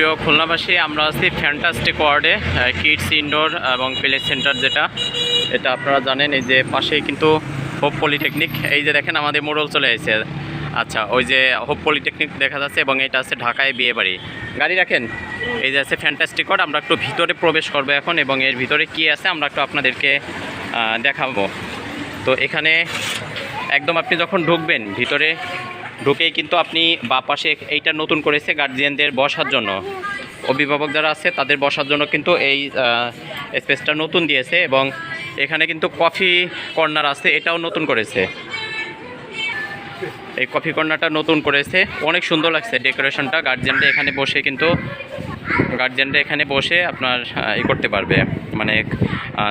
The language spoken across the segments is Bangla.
প্রিয় খুলনাবাসী, আমরা আছি ফ্যান্টাস্টিক ওয়ার্ডে কিডস ইনডোর এবং প্লে সেন্টার যেটা। এটা আপনারা জানেন, এই যে পাশেই কিন্তু হোপ পলিটেকনিক এই যে দেখেন আমাদের মোড়ল চলে এসেছে। আচ্ছা ওই যে হোপ পলিটেকনিক দেখা যাচ্ছে এবং এটা আছে ঢাকায় বিয়ে বাড়ি। গাড়ি রাখেন? এই যে আছে ফ্যান্টাস্টিক ওয়ার্ড আমরা একটু ভিতরে প্রবেশ করব এখন এবং এর ভিতরে কি আছে আমরা একটু আপনাদেরকে দেখাবো। তো এখানে একদম আপনি যখন ঢুকবেন, ভিতরে ঢুকেই কিন্তু আপনি বা পাশে এইটা নতুন করেছে গার্জিয়ানদের বসার জন্য। অভিভাবক যারা আছে, তাদের বসার জন্য কিন্তু এই স্পেসটা নতুন দিয়েছে এবং এখানে কিন্তু কফি কর্নার আছে, এটাও নতুন করেছে। এই কফি কর্নারটা নতুন করেছে। অনেক সুন্দর লাগছে ডেকোরেশনটা গার্জিয়ানরা এখানে বসে কিন্তু গার্জিয়ানরা এখানে বসে আপনার ই করতে পারবে। মানে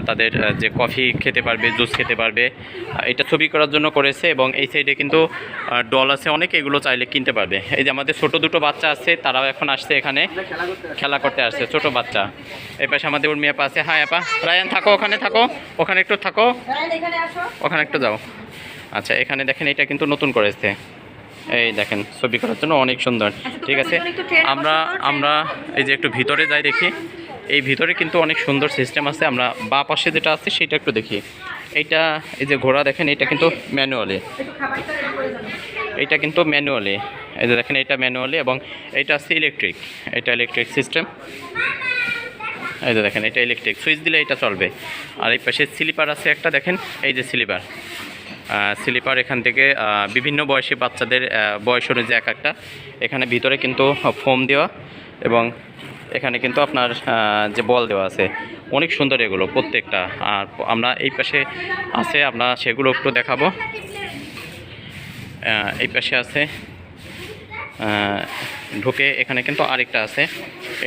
তাদের যে কফি খেতে পারবে জুস খেতে পারবে এটা ছবি করার জন্য করেছে এবং এই সাইডে কিন্তু ডল আছে অনেক এগুলো চাইলে কিনতে পারবে। এই যে আমাদের ছোট দুটো বাচ্চা আছে তারাও এখন আসছে এখানে খেলা করতে আসছে ছোট বাচ্চা। এই পাশে আমাদের উর্মি আপা আছে। হ্যাঁ আপা রায়ান থাকো ওখানে থাকো ওখানে একটু থাকো। ওখানে একটু যাও। আচ্ছা এখানে দেখেন এটা কিন্তু নতুন করেছে। এই দেখেন ছবি করার জন্য অনেক সুন্দর। ঠিক আছে? আমরা আমরা এই যে একটু ভিতরে যাই দেখি। এই ভিতরে কিন্তু অনেক সুন্দর সিস্টেম আছে। আমরা বা পাশে যেটা আছে সেটা একটু দেখি। এইটা এই যে ঘোড়া দেখেন এটা কিন্তু ম্যানুয়ালি এটা কিন্তু ম্যানুয়ালি এই যে দেখেন এটা ম্যানুয়ালি এবং এটা আছে ইলেকট্রিক এটা ইলেকট্রিক সিস্টেম এই যে দেখেন এটা ইলেকট্রিক সুইচ দিলে এটা চলবে। আর এই পাশে স্লিপার আছে একটা দেখেন এই যে স্লিপার স্লিপার এখান থেকে বিভিন্ন বয়সী বাচ্চাদের বয়স অনুযায়ী এক একটা। এখানে ভিতরে কিন্তু ফোম দেওয়া এবং এখানে কিন্তু আপনার যে বল দেওয়া আছে, অনেক সুন্দর এগুলো প্রত্যেকটা। আর আমরা এই পাশে আছে, আমরা সেগুলো একটু দেখাবো। এই পাশে আছে ঢুকে এখানে কিন্তু আরেকটা আছে।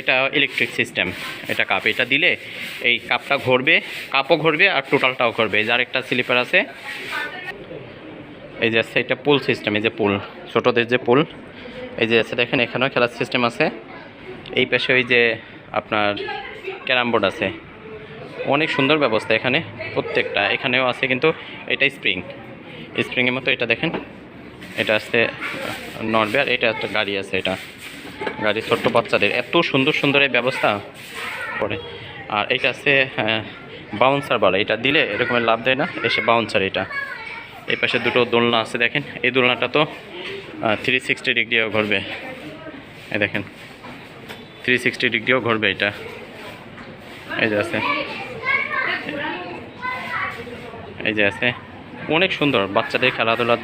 এটা ইলেকট্রিক সিস্টেম এটা কাপ এটা দিলে এই কাপটা ঘুরবে কাপও ঘুরবে আর টোটালটাও ঘুরবে। যার একটা স্লিপার আছে এই যে আছে এটা পুল সিস্টেম এই যে পুল ছোটোদের যে পুল এই যে আছে দেখেন এখানেও খেলার সিস্টেম আছে। এই পাশে ওই যে আপনার ক্যারাম বোর্ড আছে। অনেক সুন্দর ব্যবস্থা এখানে, প্রত্যেকটা, এখানেও আছে কিন্তু এটা স্প্রিং স্প্রিংয়ের মতো এটা দেখেন, এটা আছে নড়বে আর এটা একটা গাড়ি আছে এটা। গাড়ি ছোট্ট বাচ্চাদের, এত সুন্দর সুন্দর এই ব্যবস্থা। করে আর এটা আছে বাউন্সার বলা, এটা দিলে এরকমের লাভ দেয় না, এসে বাউন্সার এটা। এই পাশে দুটো দোলনা আছে, দেখেন। এই দোলনাটা তো থ্রি সিক্সটি ডিগ্রিও ঘুরবে। এই দেখেন থ্রি সিক্সটি ডিগ্রিও ঘুরবে এটা। এই যে আছে। এই যে আছে। অনেক সুন্দর বাচ্চাদের খেলাধুলার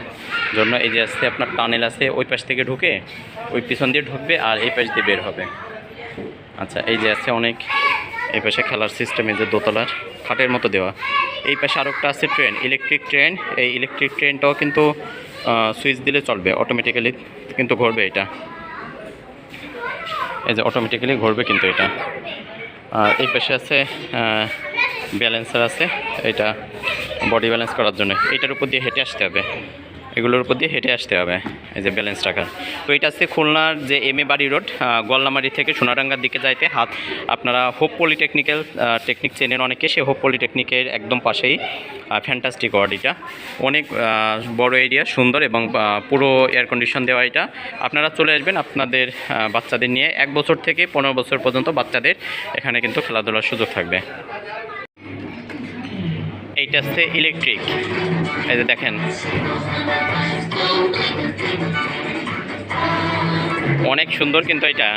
জন্য। এই যে আছে, আপনার টানেল আছে, ওই পাশ থেকে ঢুকে ওই পিছন দিয়ে ঢুকবে আর এই পাশ দিয়ে বের হবে। আচ্ছা এই যে আছে অনেক, এই পাশে খেলার সিস্টেম এই যে দোতলার, খাটের মতো দেওয়া। এই পাশে আরও একটা আছে ট্রেন ইলেকট্রিক ট্রেন এই ইলেকট্রিক ট্রেনটাও কিন্তু সুইচ দিলে চলবে অটোমেটিক্যালি কিন্তু ঘুরবে এটা। এই যে অটোমেটিক্যালি ঘুরবে কিন্তু এটা। আর এই পাশে আছে ব্যালেন্সার আছে, এটা বডি ব্যালেন্স করার জন্য। এটার উপর দিয়ে হেঁটে আসতে হবে। এগুলোর উপর দিয়ে হেঁটে আসতে হবে, এই যে ব্যালেন্স রাখার। তো এটা আছে খুলনার যে এম এ বাড়ি রোড গল্লামারি থেকে সোনারাঙ্গার দিকে যাইতে হাত, আপনারা হোপ পলিটেকনিক্যাল টেকনিক চেনেন অনেকে, সে হোপ পলিটেকনিকের একদম পাশেই ফ্যান্টাস্টিক ওয়ার্ড এটা। অনেক বড় এরিয়া সুন্দর এবং পুরো এয়ার কন্ডিশন দেওয়া এটা। আপনারা চলে আসবেন আপনাদের বাচ্চাদের নিয়ে। এক বছর থেকে পনেরো বছর পর্যন্ত বাচ্চাদের এখানে কিন্তু খেলাধুলার সুযোগ থাকবে। এইটা হচ্ছে ইলেকট্রিক এই যে দেখেন। অনেক সুন্দর কিন্তু এটা।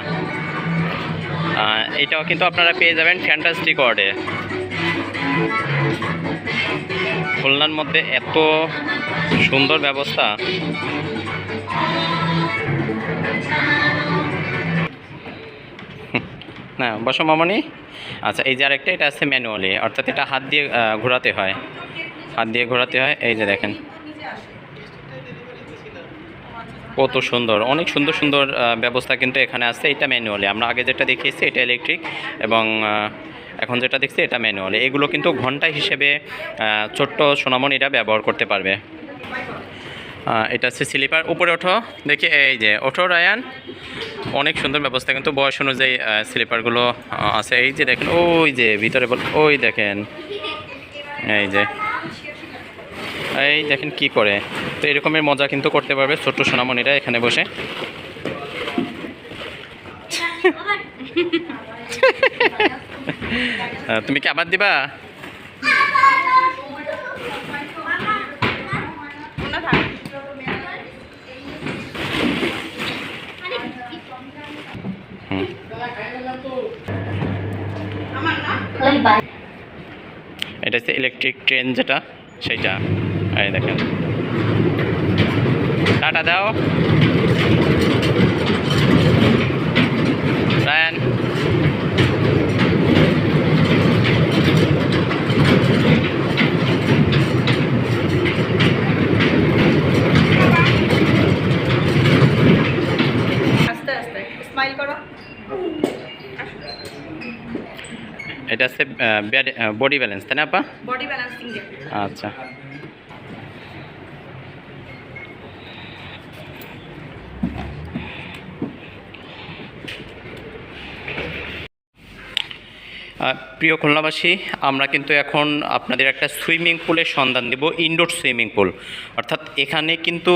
এটাও কিন্তু আপনারা পেয়ে যাবেন ফ্যান্টাস্টিক ওয়ার্ডে খুলনার মধ্যে এত সুন্দর ব্যবস্থা। না, বসো মামনি। আচ্ছা এই যে আরেকটা, এটা আছে ম্যানুয়ালি অর্থাৎ এটা হাত দিয়ে ঘোরাতে হয়। হাত দিয়ে ঘোরাতে হয়, এই যে দেখেন। কত সুন্দর, অনেক সুন্দর সুন্দর ব্যবস্থা কিন্তু এখানে আছে, এটা ম্যানুয়ালি আমরা আগে যেটা দেখিয়েছি, এটা ইলেকট্রিক এবং এখন যেটা দেখছি, এটা ম্যানুয়ালি এগুলো কিন্তু ঘণ্টা হিসেবে ছোট্ট সোনামণিরা ব্যবহার করতে পারবে। এটা হচ্ছে স্লিপার উপরে ওঠো, দেখি, এই যে, ওঠো, রায়ান। অনেক সুন্দর ব্যবস্থা কিন্তু বয়স অনুযায়ী স্লিপারগুলো আছে। এই যে দেখেন ওই যে ভিতরে বল ওই দেখেন। এই যে। এই দেখেন কি করে। তো এরকমের মজা কিন্তু করতে পারবে ছোট্ট সোনামণিরা এখানে বসে। তুমি কি আবার দিবা? এটা হচ্ছে ইলেকট্রিক ট্রেন যেটা সেইটা। এই দেখেন। টাটা দাও। আস্তে আস্তে। স্মাইল করো। এটা হচ্ছে বডি ব্যালেন্স তাই না আপা? বডি ব্যালেন্সিং আচ্ছা। প্রিয় খুলনাবাসী, আমরা কিন্তু এখন আপনাদের একটা সুইমিং পুলের সন্ধান দেব, ইনডোর সুইমিং পুল। অর্থাৎ এখানে কিন্তু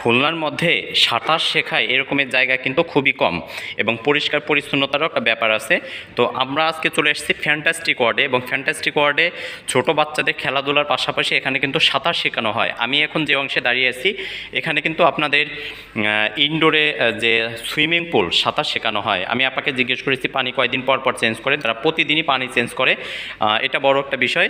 খুলনার মধ্যে সাঁতার শেখায় এরকমের জায়গা কিন্তু খুবই কম এবং পরিষ্কার পরিচ্ছন্নতারও একটা ব্যাপার আছে। তো আমরা আজকে চলে এসেছি ফ্যান্টাস্টিক ওয়ার্ডে এবং ফ্যান্টাস্টিক ওয়ার্ডে ছোট বাচ্চাদের খেলাধুলার পাশাপাশি এখানে কিন্তু সাঁতার শেখানো হয়। আমি এখন যে অংশে দাঁড়িয়ে আছি, এখানে কিন্তু আপনাদের ইনডোরে যে সুইমিং পুল সাঁতার শেখানো হয়। আমি আপনাকে জিজ্ঞেস করেছি পানি কয়দিন পর পর চেঞ্জ করে, তারা প্রতিদিনই পানি চেঞ্জ করে। এটা বড় একটা বিষয়।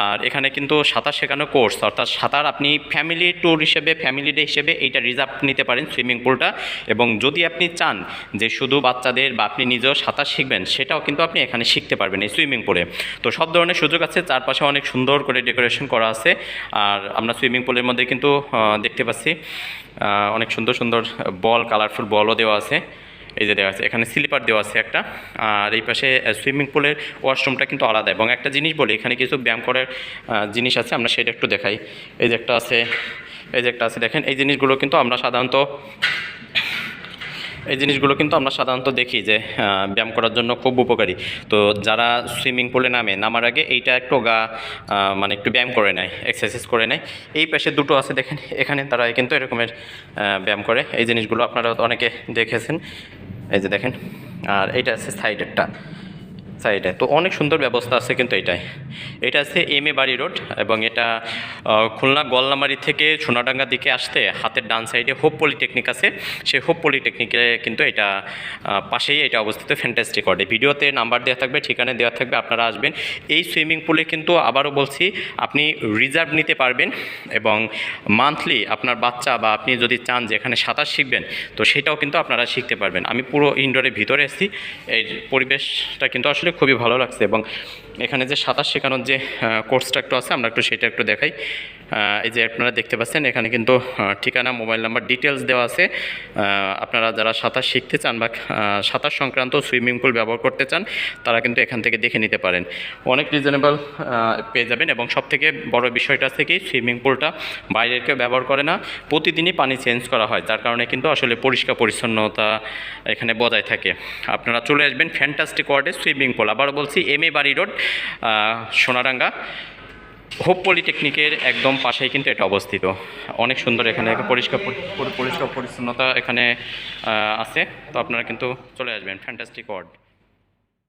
আর এখানে কিন্তু সাঁতার শেখানো কোর্স, অর্থাৎ সাঁতার আপনি ফ্যামিলি ট্যুর হিসেবে ফ্যামিলি ডে হিসেবে এইটা রিজার্ভ নিতে পারেন সুইমিং পুলটা এবং যদি আপনি চান যে শুধু বাচ্চাদের বা আপনি নিজেও সাঁতার শিখবেন, সেটাও কিন্তু আপনি এখানে শিখতে পারবেন এই সুইমিং পুলে তো সব ধরনের সুযোগ আছে, চারপাশে অনেক সুন্দর করে ডেকোরেশন করা আছে। আর আমরা সুইমিং পুলের মধ্যে কিন্তু দেখতে পাচ্ছি অনেক সুন্দর সুন্দর বল কালারফুল বলও দেওয়া আছে। এই যে দেওয়া আছে, এখানে স্লিপার দেওয়া আছে একটা, আর এই পাশে সুইমিং পুলের ওয়াশরুমটা কিন্তু আলাদা। এবং একটা জিনিস বলি, এখানে কিছু ব্যায়াম করার জিনিস আছে, আমরা সেটা একটু দেখাই। এই যে একটা আছে, এই যে একটা আছে, দেখেন, এই জিনিসগুলো কিন্তু আমরা সাধারণত, এই জিনিসগুলো কিন্তু আমরা সাধারণত দেখি যে ব্যায়াম করার জন্য খুব উপকারী। তো যারা সুইমিং পুলে নামে, নামার আগে এইটা একটু গা মানে একটু ব্যায়াম করে নেয় এক্সারসাইজ করে নেয়। এই পাশে দুটো আছে, দেখেন, এখানে তারা কিন্তু এরকমের ব্যায়াম করে। এই জিনিসগুলো আপনারা অনেকে দেখেছেন। এই যে দেখেন, আর এইটা আছে সাইডেরটা সাইডে তো অনেক সুন্দর ব্যবস্থা আছে কিন্তু এটাই এটা আছে এম এ বাড়ি রোড এবং এটা খুলনা গলনামারি থেকে সোনাডাঙ্গার দিকে আসতে হাতের ডান সাইডে হোপ পলিটেকনিক আছে। সেই হোপ পলিটেকনিকে কিন্তু এটা পাশেই এটা অবস্থিত ফ্যান্টাস্টিক ওয়ার্ডে ভিডিওতে নাম্বার দেওয়া থাকবে, ঠিকানা দেওয়া থাকবে, আপনারা আসবেন। এই সুইমিং পুলে কিন্তু আবারও বলছি, আপনি রিজার্ভ নিতে পারবেন এবং মান্থলি আপনার বাচ্চা বা আপনি যদি চান যে এখানে সাঁতার শিখবেন, তো সেটাও কিন্তু আপনারা শিখতে পারবেন। আমি পুরো ইনডোরের ভিতরে এসেছি এই পরিবেশটা কিন্তু আসলে খুবই ভালো লাগছে এবং এখানে যে সাঁতার শেখানোর যে কোর্সটা একটু আছে আমরা একটু সেটা একটু দেখাই। এই যে আপনারা দেখতে পাচ্ছেন, এখানে কিন্তু ঠিকানা, মোবাইল নাম্বার ডিটেলস দেওয়া আছে। আপনারা যারা সাঁতার শিখতে চান বা সাঁতার সংক্রান্ত সুইমিং পুল ব্যবহার করতে চান, তারা কিন্তু এখান থেকে দেখে নিতে পারেন। অনেক রিজনেবল পেয়ে যাবেন এবং সবথেকে বড় বিষয়টা হচ্ছে কি সুইমিং পুলটা বাইরের কেউ ব্যবহার করে না। প্রতিদিনই পানি চেঞ্জ করা হয়, যার কারণে কিন্তু আসলে পরিষ্কার পরিচ্ছন্নতা এখানে বজায় থাকে। আপনারা চলে আসবেন ফ্যান্টাস্টিক ওয়ার্ডে সুইমিং পুল আবার বলছি এম এ বাড়ি রোড সোনারাঙ্গা হোপ পলিটেকনিকের একদম পাশেই কিন্তু এটা অবস্থিত। অনেক সুন্দর এখানে পরিষ্কার পরি- পরি- পরিষ্কার পরিচ্ছন্নতা এখানে আছে। তো আপনারা কিন্তু চলে আসবেন। Fantastic word